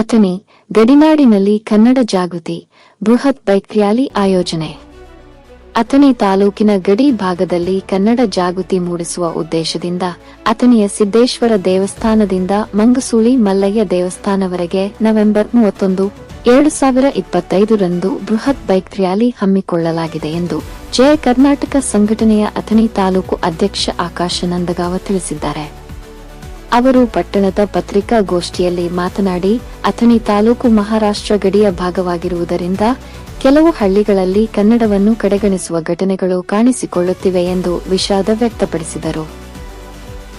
ಅಥಣಿ, ಗಡಿನಾಡಿನಲ್ಲಿ ಕನ್ನಡ ಜಾಗೃತಿ, ಬೃಹತ್ bike rally ಆಯೋಜನೆ. ಅಥಣಿ ತಾಲೂಕಿನ ಗಡಿ ಭಾಗದಲ್ಲಿ ಕನ್ನಡ ಜಾಗೃತಿ ಮೂಡಿಸುವ ಉದ್ದೇಶದಿಂದ ಅಥಣಿಯ ಸಿದ್ದೇಶ್ವರ ದೇವಸ್ಥಾನದಿಂದ ಮಂಗಸೂಳಿ ಮಲ್ಲಯ್ಯ ದೇವಸ್ಥಾನವರೆಗೆ ನವೆಂಬರ್ ಮೂವತ್ತೊಂದು, ಎರಡು ಸಾವಿರ ಇಪ್ಪತ್ತೈದರಂದು ಬೃಹತ್ ಬೈಕ್ ರ್ಯಾಲಿ ಹಮ್ಮಿಕೊಳ್ಳಲಾಗಿದೆ ಎಂದು ಜಯ ಕರ್ನಾಟಕ ಸಂಘಟನೆಯ ಅಥಣಿ ತಾಲೂಕು ಅಧ್ಯಕ್ಷ ಆಕಾಶ ನಂದಗಾವ ತಿಳಿಸಿದ್ದಾರೆ. ಅವರು ಪಟ್ಟಣದ ಪತ್ರಿಕಾಗೋಷ್ಠಿಯಲ್ಲಿ ಮಾತನಾಡಿ, ಅಥಣಿ ತಾಲೂಕು ಮಹಾರಾಷ್ಟ್ರ ಗಡಿಯ ಭಾಗವಾಗಿರುವುದರಿಂದ ಕೆಲವು ಹಳ್ಳಿಗಳಲ್ಲಿ ಕನ್ನಡವನ್ನು ಕಡೆಗಣಿಸುವ ಘಟನೆಗಳು ಕಾಣಿಸಿಕೊಳ್ಳುತ್ತಿವೆ ಎಂದು ವಿಷಾದ ವ್ಯಕ್ತಪಡಿಸಿದರು.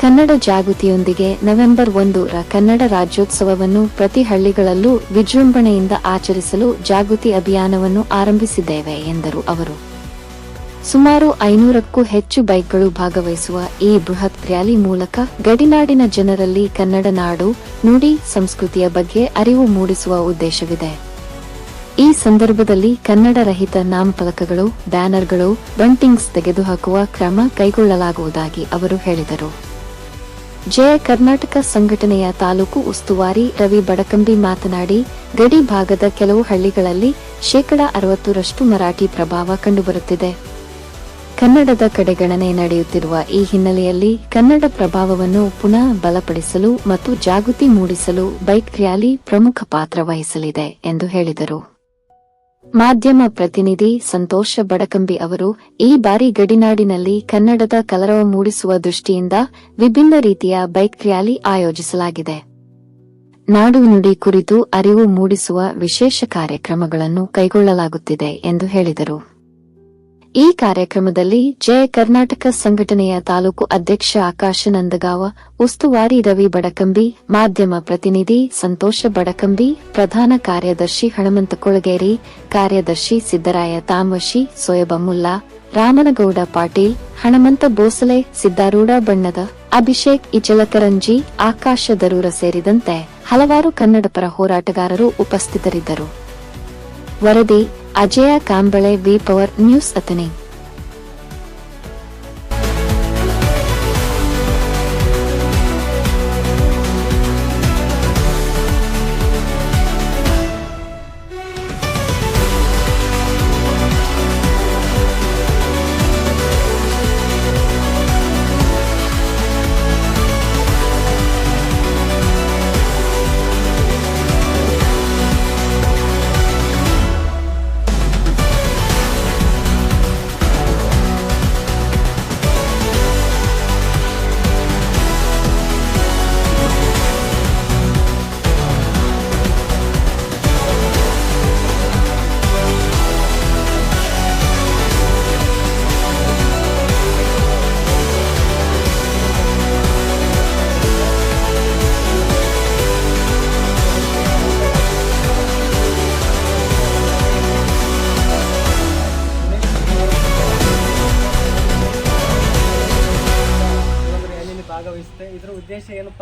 ಕನ್ನಡ ಜಾಗೃತಿಯೊಂದಿಗೆ ನವೆಂಬರ್ ಒಂದರ ಕನ್ನಡ ರಾಜ್ಯೋತ್ಸವವನ್ನು ಪ್ರತಿ ಹಳ್ಳಿಗಳಲ್ಲೂ ವಿಜೃಂಭಣೆಯಿಂದ ಆಚರಿಸಲು ಜಾಗೃತಿ ಅಭಿಯಾನವನ್ನು ಆರಂಭಿಸಿದ್ದೇವೆ ಎಂದರು ಅವರು. ಸುಮಾರು ಐನೂರಕ್ಕೂ ಹೆಚ್ಚು ಬೈಕ್ಗಳು ಭಾಗವಹಿಸುವ ಈ ಬೃಹತ್ ರ್ಯಾಲಿ ಮೂಲಕ ಗಡಿನಾಡಿನ ಜನರಲ್ಲಿ ಕನ್ನಡ ನಾಡು ನುಡಿ ಸಂಸ್ಕೃತಿಯ ಬಗ್ಗೆ ಅರಿವು ಮೂಡಿಸುವ ಉದ್ದೇಶವಿದೆ. ಈ ಸಂದರ್ಭದಲ್ಲಿ ಕನ್ನಡ ರಹಿತ ನಾಮಫಲಕಗಳು, ಬ್ಯಾನರ್ಗಳು, ಬಂಟಿಂಗ್ಸ್ ತೆಗೆದುಹಾಕುವ ಕ್ರಮ ಕೈಗೊಳ್ಳಲಾಗುವುದಾಗಿ ಅವರು ಹೇಳಿದರು. ಜಯ ಕರ್ನಾಟಕ ಸಂಘಟನೆಯ ತಾಲೂಕು ಉಸ್ತುವಾರಿ ರವಿ ಬಡಕಂಬಿ ಮಾತನಾಡಿ, ಗಡಿ ಭಾಗದ ಕೆಲವು ಹಳ್ಳಿಗಳಲ್ಲಿ ಶೇಕಡಾ ಅರವತ್ತರಷ್ಟು ಮರಾಠಿ ಪ್ರಭಾವ ಕಂಡುಬರುತ್ತಿದೆ. ಕನ್ನಡದ ಕಡೆಗಣನೆ ನಡೆಯುತ್ತಿರುವ ಈ ಹಿನ್ನೆಲೆಯಲ್ಲಿ ಕನ್ನಡ ಪ್ರಭಾವವನ್ನು ಪುನಃ ಬಲಪಡಿಸಲು ಮತ್ತು ಜಾಗೃತಿ ಮೂಡಿಸಲು ಬೈಕ್ ರ್ಯಾಲಿ ಪ್ರಮುಖ ಪಾತ್ರ ವಹಿಸಲಿದೆ ಎಂದು ಹೇಳಿದರು. ಮಾಧ್ಯಮ ಪ್ರತಿನಿಧಿ ಸಂತೋಷ ಬಡಕಂಬಿ ಅವರು ಈ ಬಾರಿ ಗಡಿನಾಡಿನಲ್ಲಿ ಕನ್ನಡದ ಕಲರವ ಮೂಡಿಸುವ ದೃಷ್ಟಿಯಿಂದ ವಿಭಿನ್ನ ರೀತಿಯ ಬೈಕ್ ರ್ಯಾಲಿ ಆಯೋಜಿಸಲಾಗಿದೆ. ನಾಡು ನುಡಿ ಕುರಿತು ಅರಿವು ಮೂಡಿಸುವ ವಿಶೇಷ ಕಾರ್ಯಕ್ರಮಗಳನ್ನು ಕೈಗೊಳ್ಳಲಾಗುತ್ತಿದೆ ಎಂದು ಹೇಳಿದರು. ಈ ಕಾರ್ಯಕ್ರಮದಲ್ಲಿ ಜಯ ಕರ್ನಾಟಕ ಸಂಘಟನೆಯ ತಾಲೂಕು ಅಧ್ಯಕ್ಷ ಆಕಾಶ ನಂದಗಾವ, ಉಸ್ತುವಾರಿ ರವಿ ಬಡಕಂಬಿ, ಮಾಧ್ಯಮ ಪ್ರತಿನಿಧಿ ಸಂತೋಷ ಬಡಕಂಬಿ, ಪ್ರಧಾನ ಕಾರ್ಯದರ್ಶಿ ಹಣಮಂತ ಕೊಳಗೇರಿ, ಕಾರ್ಯದರ್ಶಿ ಸಿದ್ದರಾಯ ತಾಮಶಿ ಸೋಯಬಮುಲ್ಲಾ ರಾಮನಗೌಡ ಪಾಟೀಲ್, ಹಣಮಂತ ಬೋಸಲೆ, ಸಿದ್ದಾರೂಢ ಬಣ್ಣದ ಅಭಿಷೇಕ್ ಇಚಲಕರಂಜಿ, ಆಕಾಶ ದರೂರ ಸೇರಿದಂತೆ ಹಲವಾರು ಕನ್ನಡಪರ ಹೋರಾಟಗಾರರು ಉಪಸ್ಥಿತರಿದ್ದರು. ವರದಿ આજે આ કામ બળે વી પવર ન્યૂઝ અતની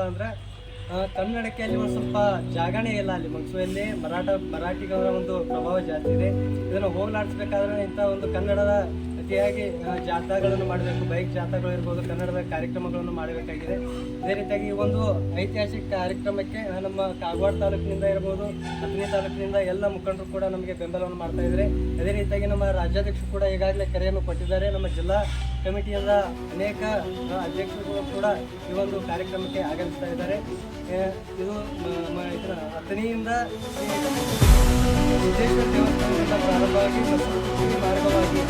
ಅಂದ್ರೆ ಕನ್ನಡಕ್ಕೆ ಅಲ್ಲಿ ಒಂದು ಸ್ವಲ್ಪ ಜಾಗನೇ ಇಲ್ಲ ಅಲ್ಲಿ ಮನ್ಸುವಲ್ಲಿ ಮರಾಠ ಮರಾಠಿಗರ ಒಂದು ಪ್ರಭಾವ ಜಾಸ್ತಿ ಇದೆ. ಇದನ್ನು ಹೋಗಲಾಡಿಸ್ಬೇಕಾದ್ರೆ ಇಂಥ ಒಂದು ಕನ್ನಡದ ಅತಿಯಾಗಿ ಆ, ಜಾಥಾಗಳನ್ನು ಮಾಡಬೇಕು ಬೈಕ್ ಜಾಥಾಗಳು ಇರ್ಬೋದು ಕನ್ನಡದ ಕಾರ್ಯಕ್ರಮಗಳನ್ನು ಮಾಡಬೇಕಾಗಿದೆ. ಇದೇ ರೀತಿಯಾಗಿ ಈ ಒಂದು ಐತಿಹಾಸಿಕ ಕಾರ್ಯಕ್ರಮಕ್ಕೆ ನಮ್ಮ ಕಾಗವಾಡ ತಾಲೂಕಿನಿಂದ ಇರ್ಬೋದು ಅಥಣಿ ತಾಲೂಕಿನಿಂದ ಎಲ್ಲ ಮುಖಂಡರು ಕೂಡ ನಮಗೆ ಬೆಂಬಲವನ್ನು ಮಾಡ್ತಾ ಇದ್ದಾರೆ. ಅದೇ ರೀತಿಯಾಗಿ ನಮ್ಮ ರಾಜ್ಯಾಧ್ಯಕ್ಷರು ಕೂಡ ಈಗಾಗಲೇ ಕರೆಯನ್ನು ಕೊಟ್ಟಿದ್ದಾರೆ. ನಮ್ಮ ಜಿಲ್ಲಾ ಕಮಿಟಿಯಿಂದ ಅನೇಕ ಅಧ್ಯಕ್ಷರು ಕೂಡ ಈ ಒಂದು ಕಾರ್ಯಕ್ರಮಕ್ಕೆ ಆಗಮಿಸ್ತಾ ಇದ್ದಾರೆ. ಇದು ಇದರ ಅಥಣಿಯಿಂದ ದೇವಸ್ಥಾನದಿಂದ ಪ್ರಾರಂಭವಾಗಿ ಮಾರ್ಗವಾಗಿ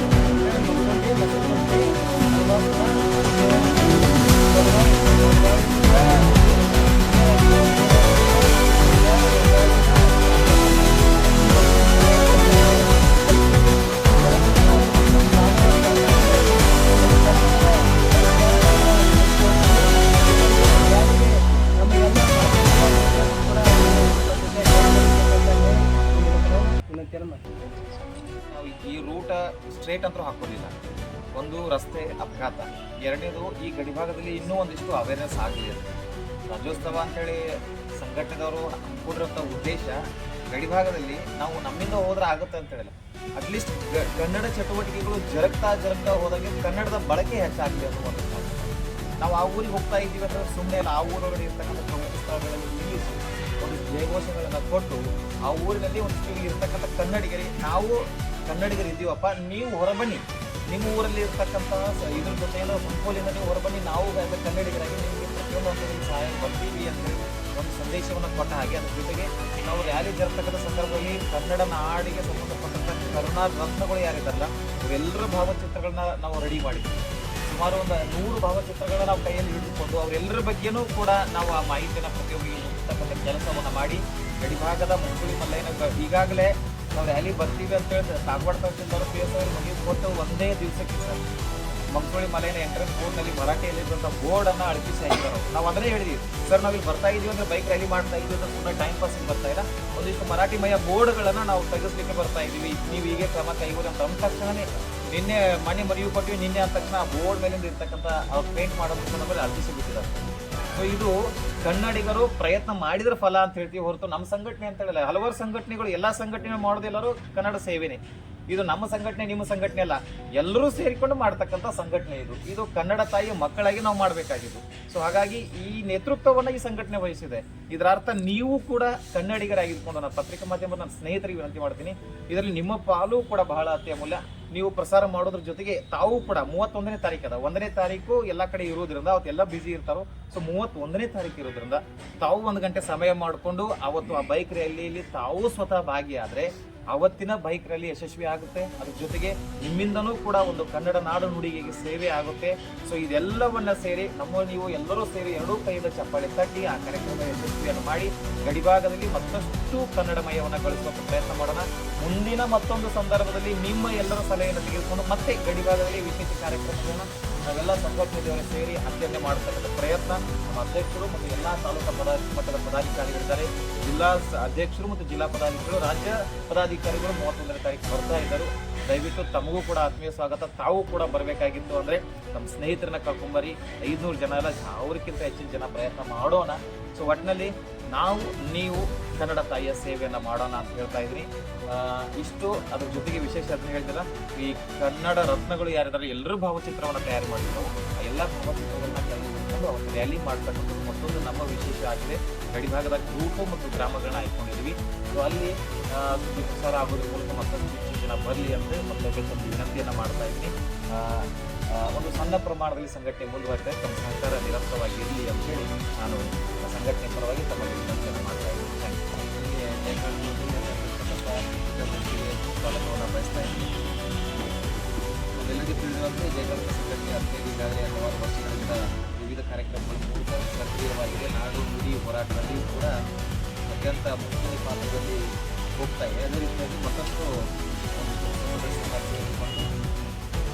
ಅಂತೂ ಹಾಕೋದಿಲ್ಲ ಒಂದು ರಸ್ತೆ ಅಪಘಾತ. ಎರಡನೇದು ಈ ಗಡಿಭಾಗದಲ್ಲಿ ಇನ್ನೂ ಒಂದಿಷ್ಟು ಅವೇರ್ನೆಸ್ ಆಗಲಿ ರಾಜ್ಯೋತ್ಸವ ಅಂತೇಳಿ ಸಂಘಟನೆದವರು ಹಮ್ಮಿಕೊಂಡಿರೋಂಥ ಉದ್ದೇಶ ಗಡಿಭಾಗದಲ್ಲಿ ನಾವು ನಮ್ಮಿಂದ ಹೋದ್ರೆ ಆಗುತ್ತೆ ಅಂತ ಹೇಳಿಲ್ಲ. ಅಟ್ಲೀಸ್ಟ್ ಕನ್ನಡ ಚಟುವಟಿಕೆಗಳು ಜರಗ್ತಾ ಜರಗ್ತಾ ಹೋದಾಗೆ ಕನ್ನಡದ ಬಳಕೆ ಹೆಚ್ಚಾಗಲಿ ಅನ್ನೋ ನಾವು ಆ ಊರಿಗೆ ಹೋಗ್ತಾ ಇದ್ದೀವಿ ಅಂದ್ರೆ ಸುಮ್ಮನೆ ಆ ಊರೊಳಗಡೆ ಇರ್ತಕ್ಕಂಥ ಪ್ರಮುಖ ಸ್ಥಳಗಳಲ್ಲಿ ಜಯಘೋಷಗಳನ್ನ ಕೊಟ್ಟು ಆ ಊರಿನಲ್ಲಿ ಒಂದು ಇರ್ತಕ್ಕಂಥ ಕನ್ನಡಿಗರಿಗೆ ನಾವು ಕನ್ನಡಿಗರು ಇದ್ದೀವಪ್ಪ, ನೀವು ಹೊರಬನ್ನಿ. ನಿಮ್ಮ ಊರಲ್ಲಿ ಇರ್ತಕ್ಕಂಥ ಇದ್ರ ಜೊತೆ ಏನೋ ಸಂಕೋಲಿನಲ್ಲಿ ನೀವು ಹೊರಬನ್ನಿ ನಾವು ಕನ್ನಡಿಗರಾಗಿ ನಿಮಗೆ ಪ್ರತಿಯೊಂದು ಸಹಾಯ ಕೊಡ್ತೀವಿ ಅಂತ ಒಂದು ಸಂದೇಶವನ್ನು ಕೊಟ್ಟ ಹಾಗೆ ಅದ್ರ ಜೊತೆಗೆ ನಾವು ರ್ಯಾಲಿ ಜರ್ತಕ್ಕಂಥ ಸಂದರ್ಭದಲ್ಲಿ ಕನ್ನಡ ನಾಡಿಗೆ ಸಂಬಂಧಪಟ್ಟಂಥ ಕರುಣಾ ಗ್ರಂಥಗಳು ಯಾರಿದ್ದಾರಲ್ಲ, ಇವೆಲ್ಲರ ಭಾವಚಿತ್ರಗಳನ್ನ ನಾವು ರೆಡಿ ಮಾಡಿದ್ವಿ. ಸುಮಾರು ಒಂದು ನೂರು ಭಾವಚಿತ್ರಗಳನ್ನ ನಾವು ಕೈಯಲ್ಲಿ ಹಿಡಿದುಕೊಂಡು ಅವರೆಲ್ಲರ ಬಗ್ಗೆನೂ ಕೂಡ ನಾವು ಆ ಮಾಹಿತಿಯನ್ನು ಪ್ರತಿಯೊಬ್ಬರಿಗೆ ಮುಟ್ಟಿಸ್ತಕ್ಕಂಥ ಕೆಲಸವನ್ನು ಮಾಡಿ ಗಡಿಭಾಗದ ಮುಂಚೂಣಿ ಮಲ್ಲಯ್ಯನ ಈಗಾಗಲೇ ನಾವು ರ್ಯಾಲಿ ಬರ್ತೀವಿ ಅಂತ ಹೇಳಿ ಕಾಗವಾಡ ತಹಸೀಲ್ದಾರ್ ಪಿ ಎಸ್ ಅವರು ಮುಗಿದು ಕೊಟ್ಟು ಒಂದೇ ದಿವಸಕ್ಕೆ ಸರ್. ಮಂಗಸೂಳಿ ಮಲೆಯ ಎಂಟ್ರೆನ್ಸ್ ಬೋರ್ಡ್ನಲ್ಲಿ ಮರಾಠಿಯಲ್ಲಿರುವಂಥ ಬೋರ್ಡನ್ನು ಅಳಕಿಸಿ ಹಾಕಿದ್ದಾರೆ. ನಾವು ಅದನ್ನೇ ಹೇಳಿದ್ವಿ. ಸರ್, ನಾವು ಇಲ್ಲಿ ಬರ್ತಾ ಇದೀವಿ ಅಂದರೆ ಬೈಕ್ ರ್ಯಾಲಿ ಮಾಡ್ತಾ ಇದ್ದೀವಿ ಅಂತ ಸುಮ್ಮನೆ ಟೈಮ್ ಪಾಸಿಂಗ್ ಬರ್ತಾ ಇಲ್ಲ. ಒಂದಿಷ್ಟು ಮರಾಠಿ ಮಯ ಬೋರ್ಡ್ಗಳನ್ನು ನಾವು ತೆಗೆಸ್ಲಿಕ್ಕೆ ಬರ್ತಾ ಇದ್ದೀವಿ ನೀವು ಹೀಗೆ ಕ್ರಮ ಕೈಗೊಳ್ಳಿ ಅಂತ. ತಕ್ಷಣನೇ ನಿನ್ನೆ ಮನೆ ಮರಿಯು ಕೊಟ್ಟಿವಿ, ನಿನ್ನೆ ಅಂದ ತಕ್ಷಣ ಬೋರ್ಡ್ ಮೇಲಿಂದ ಇರ್ತಕ್ಕಂಥ ಅವ್ರು ಪೇಂಟ್ ಮಾಡೋದಕ್ಕೆ ನಮ್ಮಲ್ಲಿ ಅರ್ಜಿ ಸಿಗುತ್ತಿದ್ದಾರೆ ಸೊ ಇದು ಕನ್ನಡಿಗರು ಪ್ರಯತ್ನ ಮಾಡಿದ್ರ ಫಲ ಅಂತ ಹೇಳ್ತೀವಿ ಹೊರತು ನಮ್ಮ ಸಂಘಟನೆ ಅಂತ ಹೇಳಲ್ಲ. ಹಲವಾರು ಸಂಘಟನೆಗಳು, ಎಲ್ಲ ಸಂಘಟನೆ ಮಾಡೋದೆಲ್ಲರೂ ಕನ್ನಡ ಸೇವೆನೆ. ಇದು ನಮ್ಮ ಸಂಘಟನೆ, ನಿಮ್ಮ ಸಂಘಟನೆ ಅಲ್ಲ. ಎಲ್ಲರೂ ಸೇರಿಕೊಂಡು ಮಾಡ್ತಕ್ಕಂಥ ಸಂಘಟನೆ ಇದು. ಇದು ಕನ್ನಡ ತಾಯಿಯ ಮಕ್ಕಳಾಗಿ ನಾವು ಮಾಡಬೇಕಾಗಿದ್ದು. ಸೊ ಹಾಗಾಗಿ ಈ ನೇತೃತ್ವವನ್ನು ಈ ಸಂಘಟನೆ ವಹಿಸಿದೆ. ಇದರ ಅರ್ಥ ನೀವು ಕೂಡ ಕನ್ನಡಿಗರಾಗಿದ್ಕೊಂಡು ನಾನು ಪತ್ರಿಕಾ ಮಾಧ್ಯಮದ ನನ್ನ ಸ್ನೇಹಿತರಿಗೆ ವಿನಂತಿ ಮಾಡ್ತೀನಿ. ಇದರಲ್ಲಿ ನಿಮ್ಮ ಪಾಲು ಕೂಡ ಬಹಳ ಅತ್ಯಮೂಲ್ಯ ನೀವು ಪ್ರಸಾರ ಮಾಡೋದ್ರ ಜೊತೆಗೆ ತಾವು ಕೂಡ ಮೂವತ್ತೊಂದನೇ ತಾರೀಕು ಅದ. ಒಂದನೇ ತಾರೀಕು ಎಲ್ಲ ಕಡೆ ಇರೋದ್ರಿಂದ ಅವತ್ತೆಲ್ಲ ಬಿಸಿ ಇರ್ತಾರೋ ಸೊ ಮೂವತ್ತೊಂದನೇ ತಾರೀಕು ಇರೋದ್ರಿಂದ ತಾವು ಒಂದು ಗಂಟೆ ಸಮಯ ಮಾಡಿಕೊಂಡು, ಅವತ್ತು ಆ ಬೈಕ್ ರ್ಯಾಲಿಯಲ್ಲಿ ತಾವು ಸ್ವತಃ ಭಾಗಿಯಾದ್ರೆ ಅವತ್ತಿನ ಬೈಕ್ ರ್ಯಾಲಿ ಯಶಸ್ವಿ ಆಗುತ್ತೆ. ಅದ್ರ ಜೊತೆಗೆ ನಿಮ್ಮಿಂದನೂ ಕೂಡ ಒಂದು ಕನ್ನಡ ನಾಡು ನುಡಿಗೆ ಸೇವೆ ಆಗುತ್ತೆ. ಸೊ ಇದೆಲ್ಲವನ್ನ ಸೇರಿ ನಮ್ಮ ನೀವು ಎಲ್ಲರೂ ಸೇರಿ ಎರಡೂ ಕೈಯಿಂದ ಚಪ್ಪಾಳೆ ತಟ್ಟಿ ಆ ಕಾರ್ಯಕ್ರಮ ಯಶಸ್ವಿಯನ್ನು ಮಾಡಿ ಗಡಿಭಾಗದಲ್ಲಿ ಮತ್ತಷ್ಟು ಕನ್ನಡಮಯವನ್ನು ಗಳಿಸುವ ಪ್ರಯತ್ನ ಮಾಡೋಣ. ಮುಂದಿನ ಮತ್ತೊಂದು ಸಂದರ್ಭದಲ್ಲಿ ನಿಮ್ಮ ಎಲ್ಲರ ಸಲಹೆಯನ್ನು ತೆಗೆದುಕೊಂಡು ಮತ್ತೆ ಗಡಿಭಾಗದಲ್ಲಿ ವಿಶೇಷ ಕಾರ್ಯಕ್ರಮಗಳನ್ನು ನಾವೆಲ್ಲ ಸಂಘಟನೆಯವರು ಸೇರಿ ಆಚರಣೆ ಮಾಡತಕ್ಕಂಥ ಪ್ರಯತ್ನ ನಮ್ಮ ಅಧ್ಯಕ್ಷರು ಮತ್ತು ಎಲ್ಲ ತಾಲೂಕು ಪದ ಮಟ್ಟದ ಪದಾಧಿಕಾರಿಗಳಿದ್ದಾರೆ. ಜಿಲ್ಲಾ ಅಧ್ಯಕ್ಷರು ಮತ್ತು ಜಿಲ್ಲಾ ಪದಾಧಿಕಾರಿಗಳು, ರಾಜ್ಯ ಪದಾಧಿಕಾರಿಗಳು ಮೂವತ್ತೊಂದನೇ ತಾರೀಕು ಬರ್ತಾ ಇದ್ದರು. ದಯವಿಟ್ಟು ತಮಗೂ ಕೂಡ ಆತ್ಮೀಯ ಸ್ವಾಗತ. ತಾವು ಕೂಡ ಬರಬೇಕಾಗಿತ್ತು ಅಂದರೆ ನಮ್ಮ ಸ್ನೇಹಿತರನ್ನ ಕರ್ಕೊಂಬರಿ, ಐದುನೂರು ಜನ ಎಲ್ಲ ಅವ್ರಿಗಿಂತ ಹೆಚ್ಚಿನ ಜನ ಪ್ರಯತ್ನ ಮಾಡೋಣ. ಸೊ ಒಟ್ಟಿನಲ್ಲಿ ನಾವು, ನೀವು ಕನ್ನಡ ತಾಯಿಯ ಸೇವೆಯನ್ನು ಮಾಡೋಣ ಅಂತ ಹೇಳ್ತಾ ಇದ್ರಿ. ಇಷ್ಟು ಅದ್ರ ಜೊತೆಗೆ ವಿಶೇಷ ಅಂತ ಹೇಳ್ತೀರ ಈ ಕನ್ನಡ ರತ್ನಗಳು ಯಾರಿದ್ದಾರೆ, ಎಲ್ಲರೂ ಭಾವಚಿತ್ರವನ್ನು ತಯಾರು ಮಾಡಿದ್ರು ಆ ಎಲ್ಲ ಭಾವಚಿತ್ರಗಳನ್ನ ಕೆಲವು ರ್ಯಾಲಿ ಮಾಡ್ತಕ್ಕಂಥದ್ದು ಮತ್ತೊಂದು ನಮ್ಮ ವಿಶೇಷ ಆಗಿದೆ. ಗಡಿಭಾಗದ ಗ್ರೂಪು ಮತ್ತು ಗ್ರಾಮಗಳನ್ನ ಆಯ್ಕೊಂಡಿದ್ವಿ ಸೊ ಅಲ್ಲಿ ಪ್ರಸಾರ ಆಗೋದ್ರ ಮೂಲಕ ಮತ್ತೊಂದು ಹೆಚ್ಚು ಜನ ಬರಲಿ ಅಂತ ತಮ್ಮ ವಿನಂತಿಯನ್ನು ಮಾಡ್ತಾ ಆ, ಒಂದು ಸಣ್ಣ ಪ್ರಮಾಣದಲ್ಲಿ ಸಂಘಟನೆ ಮುಂದುವರೆದ ತಮ್ಮ ಸಹಕಾರ ನಿರಂತರವಾಗಿ ಇರಲಿ ಅಂತ ಹೇಳಿ ನಾನು ಸಂಘಟನೆ ಪರವಾಗಿ ತಮ್ಮ ವಿನಂತಿಯನ್ನು ಮಾಡ್ತಾ ಇದ್ದೀನಿ. ಬಯಸ್ತಾ ಇದ್ದೀನಿ ಎಲ್ಲರಿಗೂ ತಿಳಿದಿರುವಂತೆ ಜಯಕಲ್ಪ ಸಂಘಟನೆ ಹದಿನೈದು ಈಗಾಗಲೇ ಹಲವಾರು ವರ್ಷಗಳಿಂದ ವಿವಿಧ ಕಾರ್ಯಕ್ರಮಗಳ ಮೂಲಕ ಸಕ್ರಿಯವಾಗಿದೆ. ನಾಡು ನುಡಿ ಹೋರಾಟದಲ್ಲಿ ಕೂಡ ಅತ್ಯಂತ ಮುಖ್ಯ ಪಾತ್ರದಲ್ಲಿ ಹೋಗ್ತಾ ಇದೆ. ಅದೇ ರೀತಿಯಾಗಿ ಮತ್ತಷ್ಟು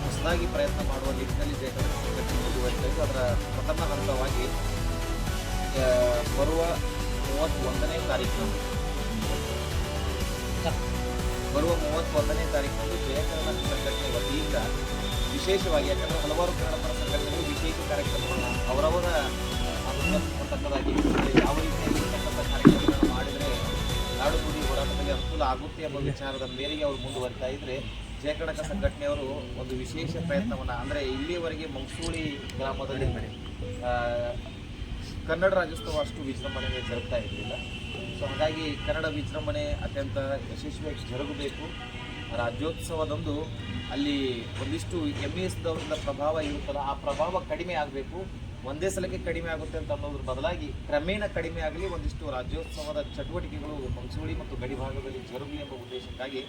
ಹೊಸದಾಗಿ ಪ್ರಯತ್ನ ಮಾಡುವ ನಿಟ್ಟಿನಲ್ಲಿ ಜಯಕಲ್ಪ ಸಂಘಟನೆ ಮುಂದುವರಿತಾ ಇದ್ದು ಅದರ ಪ್ರಥಮ ಹಂತವಾಗಿ ಬರುವ ಮೂವತ್ತೊಂದನೇ ತಾರೀಕಿನಂದು ಬರುವ ಮೂವತ್ತೊಂದನೇ ತಾರೀಕಿನಂದು ಜಯಕರಣ ಸಂಘಟನೆ ವತಿಯಿಂದ ವಿಶೇಷವಾಗಿ ಯಾಕಂದರೆ ಹಲವಾರು ಕನ್ನಡ ಪರ ಸಂಘಟನೆಗಳು ವಿಶೇಷ ಕಾರ್ಯಕ್ರಮಗಳನ್ನು ಅವರವರ ಅನುಮತಿರ್ತಕ್ಕದಾಗಿ ಯಾವ ರೀತಿಯಲ್ಲಿ ಇರ್ತಕ್ಕಂಥ ಕಾರ್ಯಕ್ರಮಗಳನ್ನು ಮಾಡಿದರೆ ನಾಡು ನುಡಿ ಹೋರಾಟದಲ್ಲಿ ಅನುಕೂಲ ಆಗುತ್ತೆ ಎಂಬ ವಿಚಾರದ ಮೇರೆಗೆ ಅವರು ಮುಂದುವರಿತಾ ಇದ್ದರೆ ಜಯಕಡಕ ಸಂಘಟನೆಯವರು ಒಂದು ವಿಶೇಷ ಪ್ರಯತ್ನವನ್ನು, ಅಂದರೆ ಇಲ್ಲಿಯವರೆಗೆ ಮಂಸೂಳಿ ಗ್ರಾಮದಲ್ಲಿ ಕನ್ನಡ ರಾಜ್ಯೋತ್ಸವ ಅಷ್ಟು ವಿಜೃಂಭಣೆಗೆ ಜರುಗ್ತಾ ಇರಲಿಲ್ಲ. ಸೊ ಹಾಗಾಗಿ ಕನ್ನಡ ವಿಜೃಂಭಣೆ ಅತ್ಯಂತ ಯಶಸ್ವಿಯಾಗಿ ಜರುಗಬೇಕು. ರಾಜ್ಯೋತ್ಸವದಂದು ಅಲ್ಲಿ ಒಂದಿಷ್ಟು ಎಂ ಇ ಎಸ್ದವರಿಂದ ಪ್ರಭಾವ ಇರುತ್ತಲ್ಲ, ಆ ಪ್ರಭಾವ ಕಡಿಮೆ ಆಗಬೇಕು. ಒಂದೇ ಸಲಕ್ಕೆ ಕಡಿಮೆ ಆಗುತ್ತೆ ಅಂತ ಅನ್ನೋದ್ರ ಬದಲಾಗಿ ಕ್ರಮೇಣ ಕಡಿಮೆ ಆಗಲಿ ಒಂದಿಷ್ಟು ರಾಜ್ಯೋತ್ಸವದ ಚಟುವಟಿಕೆಗಳು ಮಂಗಸೂಳಿ ಮತ್ತು ಗಡಿ ಭಾಗದಲ್ಲಿ ಜರುಗಲಿ ಎಂಬ ಉದ್ದೇಶಕ್ಕಾಗಿ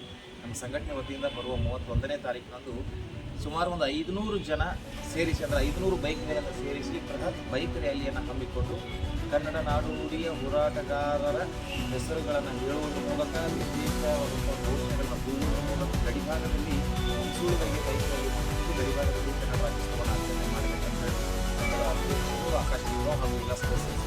ನಮ್ಮ ಸಂಘಟನೆ ವತಿಯಿಂದ ಬರುವ ಮೂವತ್ತೊಂದನೇ ತಾರೀಕಿನಂದು ಸುಮಾರು ಒಂದು ಐದುನೂರು ಜನ ಸೇರಿಸಿ, ಅಂದರೆ ಐದುನೂರು ಬೈಕ್ಗಳನ್ನು ಸೇರಿಸಿ ಬೃಹತ್ ಬೈಕ್ ರ್ಯಾಲಿಯನ್ನು ಹಮ್ಮಿಕೊಂಡು ಕನ್ನಡ ನಾಡು ನುಡಿಯ ಹೋರಾಟಗಾರರ ಹೆಸರುಗಳನ್ನು ಹೇಳುವುದರ ಮೂಲಕ ವಿಶೇಷ ಘೋಷಣೆಗಳನ್ನು ಮಂಸೂರುಗಳಿಗೆ ಬೈಕ್ ರ್ಯಾಲಿ ಮತ್ತು ಗಡಿಭಾಗದಲ್ಲಿ ಕನ್ನಡ ರಾಜ್ಯೋತ್ಸವವನ್ನು ಆಚರಣೆ ಮಾಡಬೇಕಂತ ಆಕಾಶ ಹಾಗೂ ಎಲ್ಲ ಸದಸ್ಯರು